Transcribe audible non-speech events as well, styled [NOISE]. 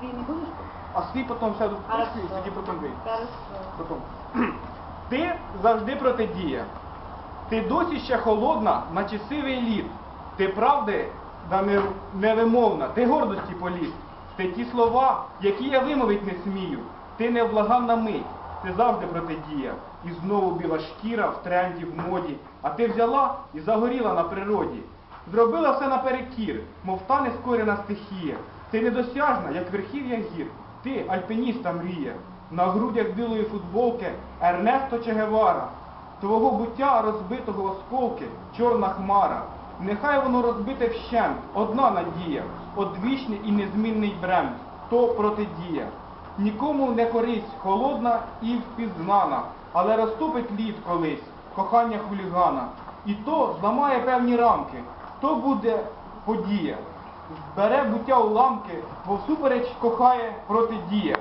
свій не будеш? А свій потім все Хорошо. і тоді потім вийде. [CLEARS THROAT] Потім. Ти завжди протидія. Ти досі ще холодна, наче сивий лід. Ти правди да невимовна, ти гордості політ. Ти ті слова, які я вимовить не смію. Ти невблаганна мить, ти завжди протидія. І знову біла шкіра в тренді, в моді. А ти взяла і загоріла на природі. Зробила все наперекір, мов та нескорена стихія. Ти недосяжна, як верхів'я гір. Ти альпініста мрія. На грудях білої футболки Ернесто Чегевара. Твого буття розбитого осколки, чорна хмара. Нехай воно розбите вщент, одна надія, одвічний і незмінний бренд, то протидія. Нікому не користь, холодна і впізнана, але розтопить лід колись, кохання хулігана. І то зламає певні рамки, то буде подія. Збере буття уламки, бо всупереч кохає протидія.